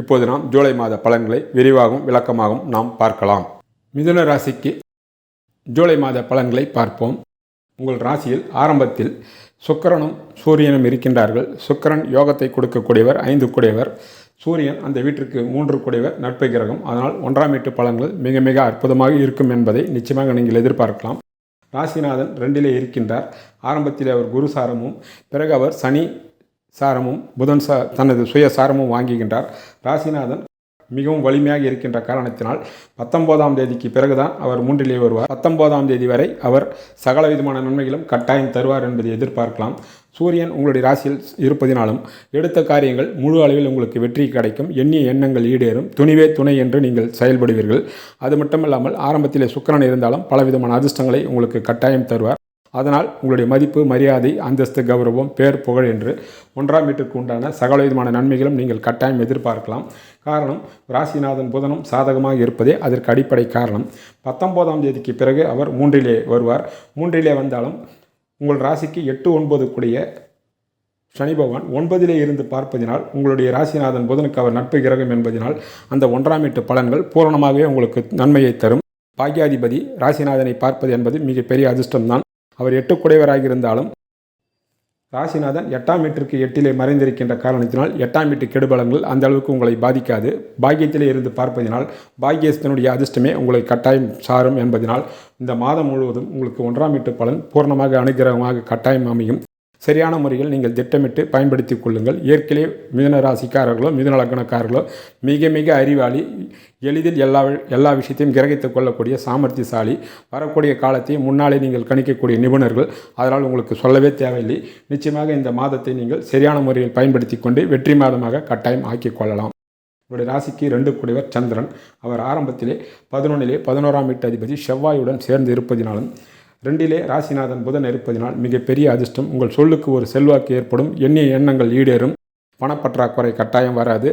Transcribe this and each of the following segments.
இப்போது நாம் ஜூலை மாத பலன்களை விரிவாகவும் விளக்கமாகவும் நாம் பார்க்கலாம். மிதுன ராசிக்கு ஜூலை மாத பலன்களை பார்ப்போம். உங்கள் ராசியில் ஆரம்பத்தில் சுக்கரனும் சூரியனும் இருக்கின்றார்கள். சுக்கரன் யோகத்தை கொடுக்கக்கூடியவர் ஐந்து கூடியவர். சூரியன் அந்த வீட்டிற்கு மூன்று கூடியவர் நட்பு கிரகம். அதனால் ஒன்றாம் வீட்டு பலன்கள் மிக மிக அற்புதமாக இருக்கும் என்பதை நிச்சயமாக நீங்கள் எதிர்பார்க்கலாம். ராசிநாதன் ரெண்டிலே இருக்கின்றார். ஆரம்பத்தில் அவர் குருசாரமும் பிறகு அவர் சனி சாரமும் புதன் சா தனது சுய சாரமும் வாங்குகின்றார். ராசிநாதன் மிகவும் வலிமையாக இருக்கின்ற காரணத்தினால் பத்தொன்பதாம் தேதிக்கு பிறகுதான் அவர் மூன்றிலே வருவார். பத்தொன்பதாம் தேதி வரை அவர் சகல விதமான நன்மைகளும் கட்டாயம் தருவார் என்பதை எதிர்பார்க்கலாம். சூரியன் உங்களுடைய ராசியில் இருப்பதினாலும் எடுத்த காரியங்கள் முழு அளவில் உங்களுக்கு வெற்றி கிடைக்கும். எண்ணிய எண்ணங்கள் ஈடேறும். துணிவே துணை என்று நீங்கள் செயல்படுவீர்கள். அது மட்டுமல்லாமல் ஆரம்பத்திலே சுக்கரன் இருந்தாலும் பலவிதமான அதிர்ஷ்டங்களை உங்களுக்கு கட்டாயம் தருவார். அதனால் உங்களுடைய மதிப்பு மரியாதை அந்தஸ்து கௌரவம் பேர் புகழ் என்று ஒன்றாம் வீட்டுக்கு உண்டான சகல விதமான நன்மைகளும் நீங்கள் கட்டாயம் எதிர்பார்க்கலாம். காரணம் ராசிநாதன் புதனும் சாதகமாக இருப்பதே அதற்கு அடிப்படை காரணம். பத்தொன்பதாம் தேதிக்கு பிறகு அவர் மூன்றிலே வருவார். மூன்றிலே வந்தாலும் உங்கள் ராசிக்கு எட்டு ஒன்பது கூடிய சனி பகவான் ஒன்பதிலே இருந்து பார்ப்பதினால் உங்களுடைய ராசிநாதன் புதனுக்கு அவர் நட்பு கிரகம் என்பதனால் அந்த ஒன்றாம் வீட்டு பலன்கள் பூரணமாகவே உங்களுக்கு நன்மையை தரும். பாக்யாதிபதி ராசிநாதனை பார்ப்பது என்பது மிகப்பெரிய அதிர்ஷ்டம்தான். அவர் எட்டுக்குடையவராக இருந்தாலும் ராசிநாதன் எட்டாம் வீட்டிற்கு எட்டிலே மறைந்திருக்கின்ற காரணத்தினால் எட்டாம் வீட்டு கெடுபலங்கள் அந்த அளவுக்கு உங்களை பாதிக்காது. பாக்கியத்திலே இருந்து பார்ப்பதினால் பாக்கியத்தினுடைய அதிர்ஷ்டமே உங்களை கட்டாயம் சாரும் என்பதனால் இந்த மாதம் முழுவதும் உங்களுக்கு ஒன்றாம் வீட்டு பலன் பூர்ணமாக அனுகிரகமாக கட்டாயம் அமையும் சரியான முறையில் நீங்கள் திட்டமிட்டு பயன்படுத்தி கொள்ளுங்கள். ஏற்கனவே மிதன ராசிக்காரர்களோ மிதன லக்னக்காரர்களோ மிக மிக அறிவாளி எளிதில் எல்லா எல்லா விஷயத்தையும் கிரகித்துக் கொள்ளக்கூடிய சாமர்த்தியசாலி வரக்கூடிய காலத்தை முன்னாலே நீங்கள் கணிக்கக்கூடிய நிபுணர்கள். அதனால் உங்களுக்கு சொல்லவே தேவையில்லை. நிச்சயமாக இந்த மாதத்தை நீங்கள் சரியான முறையில் பயன்படுத்தி கொண்டு வெற்றி மாதமாக கட்டாயம் ஆக்கிக் கொள்ளலாம். இவருடைய ராசிக்கு ரெண்டு கூடியவர் சந்திரன். அவர் ஆரம்பத்திலே பதினொன்றிலே பதினோராம் வீட்டு அதிபதி செவ்வாயுடன் சேர்ந்து இருப்பதினாலும் ரெண்டிலே ராசிநாதன் புதன் இருப்பதினால் மிகப்பெரிய அதிர்ஷ்டம். உங்கள் சொல்லுக்கு ஒரு செல்வாக்கு ஏற்படும். எண்ணிய எண்ணங்கள் ஈடேறும். பணப்பற்றாக்குறை கட்டாயம் வராது.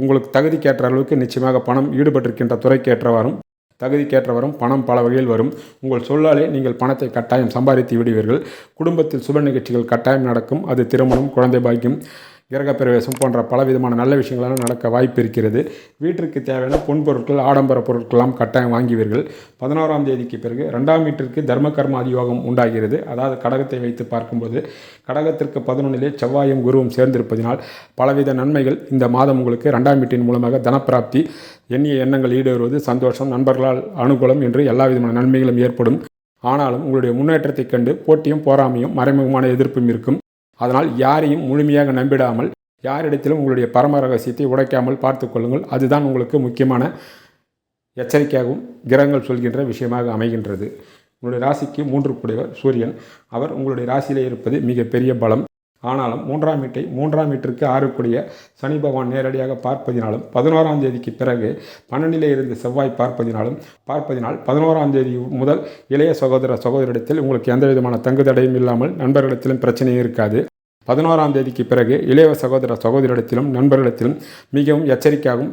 உங்களுக்கு தகுதிக்கேற்ற அளவுக்கு நிச்சயமாக பணம் ஈடுபட்டிருக்கின்ற துறைக்கேற்றவாறும் தகுதிக்கேற்றவரும் பணம் பல வகையில் வரும். உங்கள் சொல்லாலே நீங்கள் பணத்தை கட்டாயம் சம்பாதித்து விடுவீர்கள். குடும்பத்தில் சுப நிகழ்ச்சிகள் கட்டாயம் நடக்கும். அது திருமணம் குழந்தை பாக்கியம் கிரகப்பிரவேசம் போன்ற பல விதமான நல்ல விஷயங்களெல்லாம் நடக்க வாய்ப்பு இருக்கிறது வீட்டிற்கு தேவையான பொன் பொருட்கள் ஆடம்பர பொருட்கள்லாம் கட்டாயம் வாங்குவீர்கள். பதினோராம் தேதிக்கு பிறகு ரெண்டாம் வீட்டிற்கு தர்ம கர்மாதி யோகம் உண்டாகிறது. அதாவது கடகத்தை வைத்து பார்க்கும்போது கடகத்திற்கு பதினொன்றிலே செவ்வாயும் குருவும் சேர்ந்திருப்பதினால் பலவித நன்மைகள் இந்த மாதம் உங்களுக்கு ரெண்டாம் வீட்டின் மூலமாக தனப்பிராப்தி எண்ணிய எண்ணங்கள் ஈடேறுவது சந்தோஷம் நண்பர்களால் அனுகூலம் என்று எல்லா விதமான நன்மைகளும் ஏற்படும். ஆனாலும் உங்களுடைய முன்னேற்றத்தைக் கண்டு போட்டியும் போராமையும் மறைமுகமான எதிர்ப்பும் இருக்கும். அதனால் யாரையும் முழுமையாக நம்பிடாமல் யாரிடத்திலும் உங்களுடைய பரம ரகசியத்தை உடைக்காமல் பார்த்து கொள்ளுங்கள். அதுதான் உங்களுக்கு முக்கியமான எச்சரிக்கையாகவும் கிரகங்கள் சொல்கின்ற விஷயமாக அமைகின்றது. உங்களுடைய ராசிக்கு மூன்று கூடியவர் சூரியன். அவர் உங்களுடைய ராசியிலே இருப்பது மிகப்பெரிய பலம். ஆனாலும் மூன்றாம் வீட்டை மூன்றாம் வீட்டிற்கு ஆறுக்கூடிய சனி பகவான் நேரடியாக பார்ப்பதினாலும் பதினோராம் தேதிக்கு பிறகு பன்னெண்டிலே இருந்து செவ்வாய் பார்ப்பதினாலும் பார்ப்பதினால் பதினோராம் தேதி முதல் இளைய சகோதர சகோதரிடத்தில் உங்களுக்கு எந்த விதமான தங்கு தடையும் இல்லாமல் நண்பர்களிடத்திலும் பிரச்சனையும் இருக்காது. பதினோராம் தேதிக்கு பிறகு இளைய சகோதர சகோதரிடத்திலும் நண்பர்களிடத்திலும் மிகவும் எச்சரிக்கையாகவும்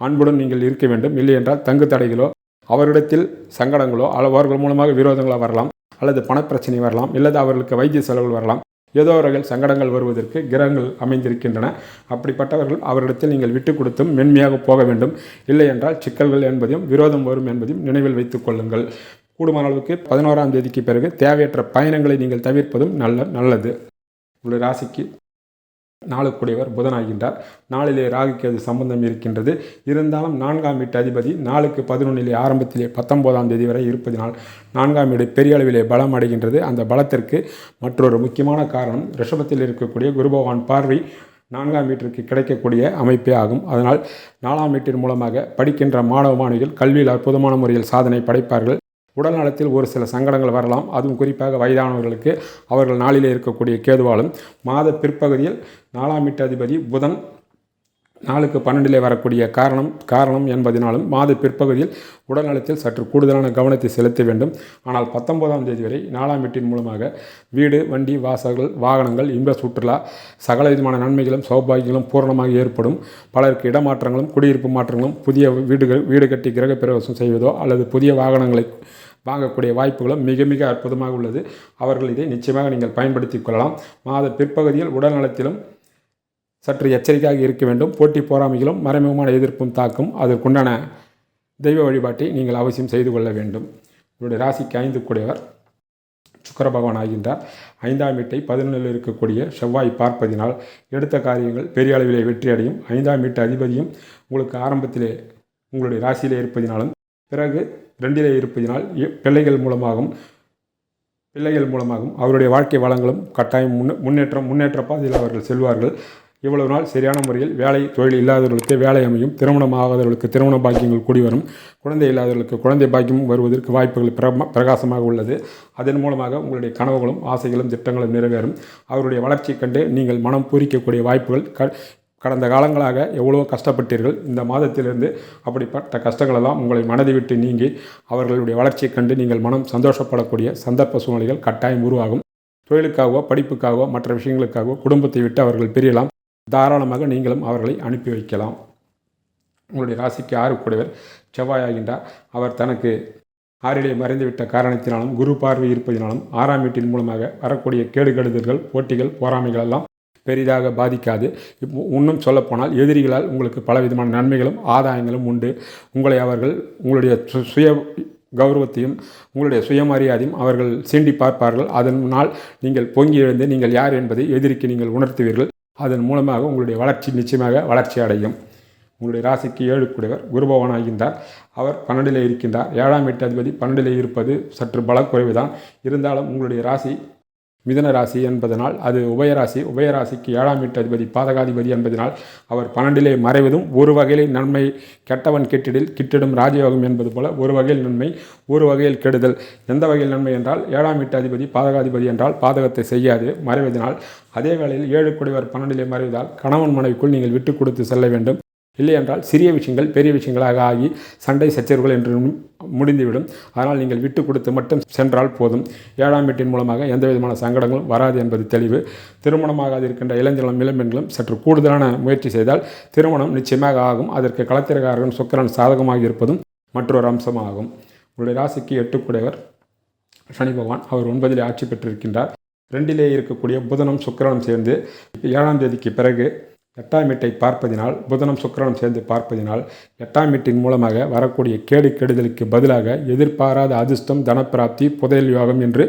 அன்புடன் நீங்கள் இருக்க வேண்டும். இல்லை என்றால் தங்கு தடைகளோ அவரிடத்தில் சங்கடங்களோ அவர்கள் மூலமாக விரோதங்களோ வரலாம் அல்லது பணப்பிரச்சனை வரலாம் இல்லது அவர்களுக்கு வைத்திய செலவுகள் வரலாம். ஏதோ வகையில் சங்கடங்கள் வருவதற்கு கிரகங்கள் அமைந்திருக்கின்றன. அப்படிப்பட்டவர்கள் அவரிடத்தில் நீங்கள் விட்டு கொடுத்தும் மென்மையாக போக வேண்டும். இல்லை என்றால் சிக்கல்கள் என்பதையும் விரோதம் வரும் என்பதையும் நினைவில் வைத்துக் கொள்ளுங்கள். கூடுமான அளவுக்கு பதினோராம் தேதிக்கு பிறகு தேவையற்ற பயணங்களை நீங்கள் தவிர்ப்பதும் நல்ல நல்லது. உங்களுடைய ராசிக்கு நாளுக்குடையவர் புதனாகின்றார். நாளிலே ராகுக்கு அது சம்பந்தம் இருக்கின்றது. இருந்தாலும் நான்காம் வீட்டு அதிபதி நாளுக்கு பதினொன்றிலே ஆரம்பத்திலே பத்தொன்பதாம் தேதி வரை இருப்பதினால் நான்காம் வீடு பெரிய அளவிலே பலம் அடைகின்றது. அந்த பலத்திற்கு மற்றொரு முக்கியமான காரணம் ரிஷபத்தில் இருக்கக்கூடிய குரு பகவான் பார்வை நான்காம் வீட்டிற்கு கிடைக்கக்கூடிய அமைப்பே ஆகும். அதனால் நாலாம் வீட்டின் மூலமாக படிக்கின்ற மாணவ மாணவிகள் கல்வியில் அற்புதமான முறையில் சாதனை படைப்பார்கள். உடல் நலத்தில் ஒரு சில சங்கடங்கள் வரலாம். அதுவும் குறிப்பாக வயதானவர்களுக்கு அவர்கள் நாளிலே இருக்கக்கூடிய கேதுவாலும். மாத பிற்பகுதியில் நாலாம் வீட்டு அதிபதி புதன் நாளுக்கு பன்னெண்டிலே வரக்கூடிய காரணம் காரணம் என்பதனாலும் மாத பிற்பகுதியில் உடல்நலத்தில் சற்று கூடுதலான கவனத்தை செலுத்த வேண்டும். ஆனால் பத்தொன்பதாம் தேதி வரை நாலாம் வீட்டின் மூலமாக வீடு வண்டி வாசல்கள் வாகனங்கள் இன்ப சுற்றுலா சகல விதமான நன்மைகளும் சௌபாகியங்களும் பூரணமாக ஏற்படும். பலருக்கு இடமாற்றங்களும் குடியிருப்பு மாற்றங்களும் புதிய வீடுகள் வீடு கட்டி கிரகப்பிரவேசம் செய்வதோ அல்லது புதிய வாகனங்களை வாங்கக்கூடிய வாய்ப்புகளும் மிக மிக அற்புதமாக உள்ளது. அவர்கள் இதை நிச்சயமாக நீங்கள் பயன்படுத்தி கொள்ளலாம். மாத பிற்பகுதியில் உடல் நலத்திலும் சற்று எச்சரிக்கையாக இருக்க வேண்டும். போட்டி போராமைகளும் மறைமுகமான எதிர்ப்பும் தாக்கும். அதற்குண்டான தெய்வ வழிபாட்டை நீங்கள் அவசியம் செய்து கொள்ள வேண்டும். உங்களுடைய ராசிக்கு ஐந்து கூடியவர். சுக்கர பகவான் ஆகின்றார். ஐந்தாம் வீட்டை பதினொன்றில் இருக்கக்கூடிய செவ்வாய் பார்ப்பதினால் எடுத்த காரியங்கள் பெரிய அளவிலே வெற்றியடையும் ஐந்தாம் வீட்டு அதிபதியும் உங்களுக்கு ஆரம்பத்திலே உங்களுடைய ராசியிலே இருப்பதினாலும் பிறகு ரெண்டிலே இருப்பதினால் இ- பிள்ளைகள் மூலமாகவும் பிள்ளைகள் மூலமாகவும் அவருடைய வாழ்க்கை வளங்களும் கட்டாயம் முன்னேற்றம் முன்னேற்ற பாதையில் அவர்கள் செல்வார்கள். இவ்வளவு நாள் சரியான முறையில் வேலை தொழில் இல்லாதவர்களுக்கு வேலை அமையும் திருமணம் ஆகாதவர்களுக்கு திருமண பாக்கியங்கள் கூடி வரும் குழந்தை இல்லாதவர்களுக்கு குழந்தை பாக்கியமும் வருவதற்கு வாய்ப்புகள் பிரகாசமாக உள்ளது. அதன் மூலமாக உங்களுடைய கனவுகளும் ஆசைகளும் திட்டங்களும் நிறைவேறும். அவருடைய வளர்ச்சியை கண்டு நீங்கள் மனம் பூரிக்கக்கூடிய வாய்ப்புகள் க கடந்த காலங்களாக எவ்வளோ கஷ்டப்பட்டீர்கள். இந்த மாதத்திலிருந்து அப்படிப்பட்ட கஷ்டங்களெல்லாம் உங்களை மனதை விட்டு நீங்கி அவர்களுடைய வளர்ச்சியை கண்டு நீங்கள் மனம் சந்தோஷப்படக்கூடிய சந்தர்ப்ப சூழ்நிலைகள் கட்டாயம் உருவாகும். தொழிலுக்காகவோ படிப்புக்காகவோ மற்ற விஷயங்களுக்காகவோ குடும்பத்தை விட்டு அவர்கள் பிரியலாம். தாராளமாக நீங்களும் அவர்களை அனுப்பி வைக்கலாம். உங்களுடைய ராசிக்கு ஆறு செவ்வாய் செவ்வாயாகின்றார். அவர் தனக்கு ஆறிலே மறைந்துவிட்ட காரணத்தினாலும் குரு பார்வை இருப்பதினாலும் ஆறாம் வீட்டின் மூலமாக வரக்கூடிய கேடு கெடுதல்கள் போட்டிகள் போராமைகள் எல்லாம் பெரிதாக பாதிக்காது. இப்போ இன்னும் சொல்லப்போனால் எதிரிகளால் உங்களுக்கு பலவிதமான நன்மைகளும் ஆதாயங்களும் உண்டு. உங்களை அவர்கள் உங்களுடைய சு- சுய கௌரவத்தையும் உங்களுடைய சுயமரியாதையும் அவர்கள் சீண்டி பார்ப்பார்கள். அதனால் நீங்கள் பொங்கி எழுந்து நீங்கள் யார் என்பதை எதிரிக்கு நீங்கள் உணர்த்துவீர்கள். அதன் மூலமாக உங்களுடைய வளர்ச்சி நிச்சயமாக வளர்ச்சி அடையும். உங்களுடைய ராசிக்கு ஏழு கூடியவர் குருபவன் அவர் பன்னெண்டிலே இருக்கின்றார். ஏழாம் எட்டு அதிபதி பன்னெண்டிலே இருப்பது சற்று பலக்குறைவு தான் இருந்தாலும் உங்களுடைய ராசி மிதன ராசி என்பதனால் அது உபயராசி உபயராசிக்கு ஏழாம் வீட்டு அதிபதி பாதகாதிபதி என்பதனால் அவர் பன்னெண்டிலே மறைவதும் ஒரு வகையில் நன்மை கெட்டவன் கெட்டிடில் கிட்டிடும் ராஜயோகம் என்பது போல ஒரு வகையில் நன்மை ஒரு வகையில் கெடுதல். எந்த வகையில் நன்மை என்றால் ஏழாம் வீட்டு அதிபதி பாதகாதிபதி என்றால் பாதகத்தை செய்யாது மறைவதனால். அதே வேளையில் ஏழு குடிவர் பன்னெண்டிலே மறைவதால் கணவன் மனைவிக்குள் நீங்கள் விட்டு கொடுத்து செல்ல வேண்டும். இல்லை என்றால் சிறிய விஷயங்கள் பெரிய விஷயங்களாக ஆகி சண்டை சச்சரவுகள் என்று முடிந்துவிடும். அதனால் நீங்கள் விட்டு கொடுத்து மட்டும் சென்றால் போதும். ஏழாம் வீட்டின் மூலமாக எந்த விதமான சங்கடங்களும் வராது என்பது தெளிவு. திருமணமாகாது இருக்கின்ற இளைஞர்களும் இளம்பெண்களும் சற்று கூடுதலான முயற்சி செய்தால் திருமணம் நிச்சயமாக ஆகும். அதற்கு களத்திரக்காரன் சுக்கரன் சாதகமாக இருப்பதும் மற்றொரு அம்சமாகும். உங்களுடைய ராசிக்கு எட்டுக்குடையவர் சனி பகவான். அவர் ஒன்பதிலே ஆட்சி பெற்றிருக்கின்றார். ரெண்டிலே இருக்கக்கூடிய புதனும் சுக்கிரனும் சேர்ந்து ஏழாம் தேதிக்கு பிறகு எட்டாம் வீட்டை பார்ப்பதினால் புதனம் சுக்கரனும் சேர்ந்து பார்ப்பதினால் எட்டாம் வீட்டின் மூலமாக வரக்கூடிய கேடு கெடுதலுக்கு பதிலாக எதிர்பாராத அதிர்ஷ்டம் தனப்பிராப்தி புதையல் யோகம் என்று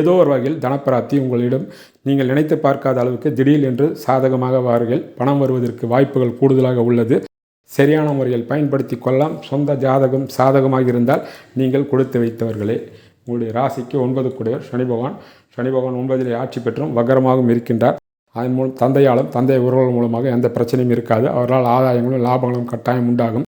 ஏதோ ஒரு வகையில் தனப்பிராப்தி உங்களிடம் நீங்கள் நினைத்து பார்க்காத அளவுக்கு திடீர் என்று சாதகமாக வார்கள் பணம் வருவதற்கு வாய்ப்புகள் கூடுதலாக உள்ளது. சரியான முறையில் பயன்படுத்தி கொள்ளலாம். சொந்த ஜாதகம் சாதகமாக இருந்தால் நீங்கள் கொடுத்து வைத்தவர்களே. உங்களுடைய ராசிக்கு ஒன்பது கூடியவர். சனி பகவான் சனி பகவான் ஒன்பதிலே ஆட்சி பெற்றும் வக்கரமாகவும் இருக்கின்றார். அதன் மூலம் தந்தையாலும் தந்தை உறவுகள் மூலமாக எந்த பிரச்சனையும் இருக்காது. அவரால் ஆதாயங்களும் லாபங்களும் கட்டாயம் உண்டாகும்.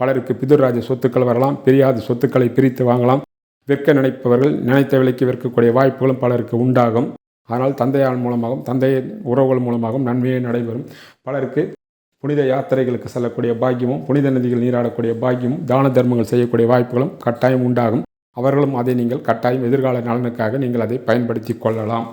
பலருக்கு பிதுர்ராஜ சொத்துக்கள் வரலாம். பிரியாத சொத்துக்களை பிரித்து வாங்கலாம். விற்க நினைப்பவர்கள் நினைத்த விலைக்கு விற்கக்கூடிய வாய்ப்புகளும் பலருக்கு உண்டாகும். ஆனால் தந்தையால் மூலமாகவும் தந்தை உறவுகள் மூலமாகவும் நன்மையே நடைபெறும். பலருக்கு புனித யாத்திரைகளுக்கு செல்லக்கூடிய பாக்கியமும் புனித நதிகள் நீராடக்கூடிய பாக்கியமும் தான தர்மங்கள் செய்யக்கூடிய வாய்ப்புகளும் கட்டாயம் உண்டாகும். அவர்களும் அதை நீங்கள் கட்டாயம் எதிர்கால நலனுக்காக நீங்கள் அதை பயன்படுத்தி கொள்ளலாம்.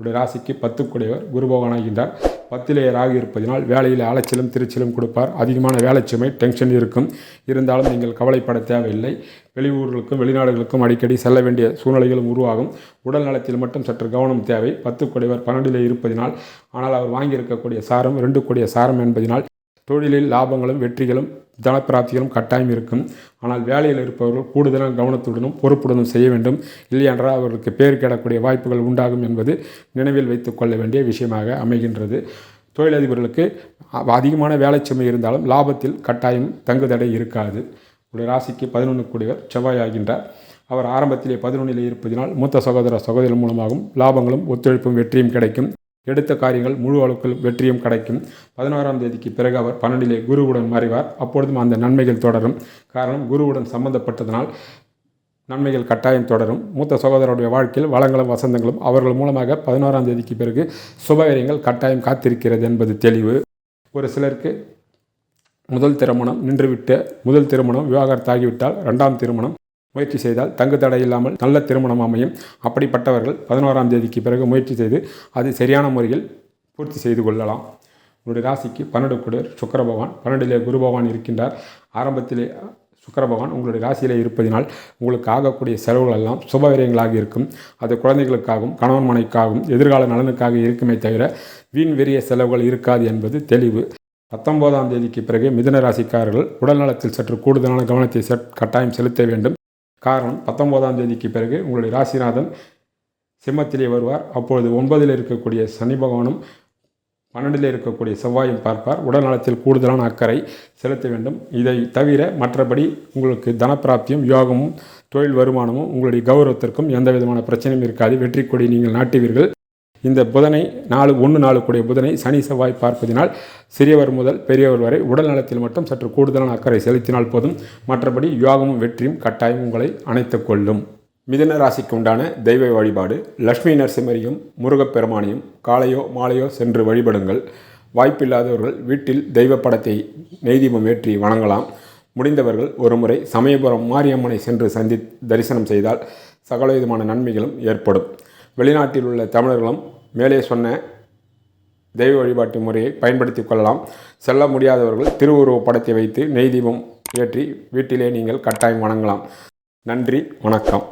உடைய ராசிக்கு பத்துக்குடையவர் குரு பகவானாகின்றார் பத்திலே ராகு இருப்பதினால் வேலையில் அலைச்சலும் திருச்சலும் கொடுப்பார். அதிகமான வேலைச்சுமை டென்ஷன் இருக்கும். இருந்தாலும் நீங்கள் கவலைப்பட தேவையில்லை. வெளியூர்களுக்கும் வெளிநாடுகளுக்கும் அடிக்கடி செல்ல வேண்டிய சூழ்நிலைகளும் உருவாகும். உடல் நலத்தில் மட்டும் சற்று கவனம் தேவை. பத்து கொடைவர் பன்னெண்டிலே இருப்பதினால் ஆனால் அவர் வாங்கியிருக்கக்கூடிய சாரம் ரெண்டு கொடிய சாரம் என்பதினால் தொழிலில் லாபங்களும் வெற்றிகளும் தனப்பிராப்திகளும் கட்டாயம் இருக்கும். ஆனால் வேலையில் இருப்பவர்கள் கூடுதலான கவனத்துடனும் பொறுப்புடனும் செய்ய வேண்டும். இல்லையென்றால் அவர்களுக்கு பேர் கேடக்கூடிய வாய்ப்புகள் உண்டாகும் என்பது நினைவில் வைத்துக் கொள்ள வேண்டிய விஷயமாக அமைகின்றது. தொழிலதிபர்களுக்கு அதிகமான அதிகமான வேலைச்சுமை இருந்தாலும் லாபத்தில் கட்டாயம் தங்குதடை இருக்காது. ஒரு ராசிக்கு பதினொன்று கூடியவர் செவ்வாய் ஆகின்றார். அவர் ஆரம்பத்திலே பதினொன்றிலே இருப்பதினால் மூத்த சகோதர சகோதரர் மூலமாகவும் லாபங்களும் ஒத்துழைப்பும் வெற்றியும் கிடைக்கும். எடுத்த காரியங்கள் முழு அளவுக்கு வெற்றியும் கிடைக்கும். பதினாறாம் தேதிக்கு பிறகு அவர் பன்னெண்டிலே குருவுடன் மறைவார். அப்பொழுதும் அந்த நன்மைகள் தொடரும். காரணம் குருவுடன் சம்பந்தப்பட்டதனால் நன்மைகள் கட்டாயம் தொடரும். மூத்த சகோதரருடைய வாழ்க்கையில் வளங்களும் வசந்தங்களும் அவர்கள் மூலமாக பதினோராம் தேதிக்கு பிறகு சுபகரியங்கள் கட்டாயம் காத்திருக்கிறது என்பது தெளிவு. ஒரு சிலருக்கு முதல் திருமணம் நின்றுவிட்ட முதல் திருமணம் விவாகரத்தாகிவிட்டால் ரெண்டாம் திருமணம் முயற்சி செய்தால் தங்கு தடை இல்லாமல் நல்ல திருமணம் அமையும். அப்படிப்பட்டவர்கள் பதினோராம் தேதிக்கு பிறகு முயற்சி செய்து அது சரியான முறையில் பூர்த்தி செய்து கொள்ளலாம். உங்களுடைய ராசிக்கு பன்னெண்டு குடர் சுக்கர பகவான் பன்னெண்டிலே குரு பகவான் இருக்கின்றார். ஆரம்பத்திலே சுக்கர பகவான் உங்களுடைய ராசியிலே இருப்பதினால் உங்களுக்கு ஆகக்கூடிய செலவுகள் எல்லாம் சுபவிரயங்களாக இருக்கும். அது குழந்தைகளுக்காகவும் கணவன் மனைக்காகவும் எதிர்கால நலனுக்காக இருக்குமே தவிர வீண் வெறிய செலவுகள் இருக்காது என்பது தெளிவு. பத்தொன்பதாம் தேதிக்கு பிறகு மிதன ராசிக்காரர்கள் உடல்நலத்தில் சற்று கூடுதலான கவனத்தை கட்டாயம் செலுத்த வேண்டும். காரணம் பத்தொன்பதாம் தேதிக்கு பிறகு உங்களுடைய ராசிநாதன் சிம்மத்திலே வருவார். அப்பொழுது ஒன்பதில் இருக்கக்கூடிய சனி பகவானும் பன்னெண்டில் இருக்கக்கூடிய செவ்வாயும் பார்ப்பார். உடல் நலத்தில் கூடுதலான அக்கறை செலுத்த வேண்டும். இதை தவிர மற்றபடி உங்களுக்கு தனப்பிராப்தியும் யோகமும் தொழில் வருமானமும் உங்களுடைய கௌரவத்திற்கும் எந்த விதமான பிரச்சனையும் இருக்காது. வெற்றி கொடி நீங்கள் நாட்டுவீர்கள். இந்த புதனை நாலு ஒன்று நாலு கூடிய புதனை சனி செவ்வாய் பார்ப்பதினால் சிறியவர் முதல் பெரியவர் வரை உடல் நலத்தில் மட்டும் சற்று கூடுதலான அக்கறை செலுத்தினால் போதும். மற்றபடி யோகமும் வெற்றியும் கட்டாயம் உங்களை அணைத்துக் கொள்ளும். மிதன ராசிக்கு உண்டான தெய்வ வழிபாடு. லட்சுமி நரசிம்மரையும் முருகப்பெருமானையும் காலையோ மாலையோ சென்று வழிபடுங்கள். வாய்ப்பில்லாதவர்கள் வீட்டில் தெய்வ படத்தை நெய்தீபம் ஏற்றி வணங்கலாம். முடிந்தவர்கள் ஒருமுறை சமயபுரம் மாரியம்மனை சென்று சந்தி தரிசனம் செய்தால் சகலவிதமான நன்மைகளும் ஏற்படும். வெளிநாட்டில் உள்ள தமிழர்களும் மேலே சொன்ன தெய்வ வழிபாட்டு முறையை பயன்படுத்தி கொள்ளலாம். செல்ல முடியாதவர்கள் திருவுருவ படத்தை வைத்து நெய் தீபம் ஏற்றி வீட்டிலே நீங்கள் கட்டாயம் வணங்கலாம். நன்றி வணக்கம்.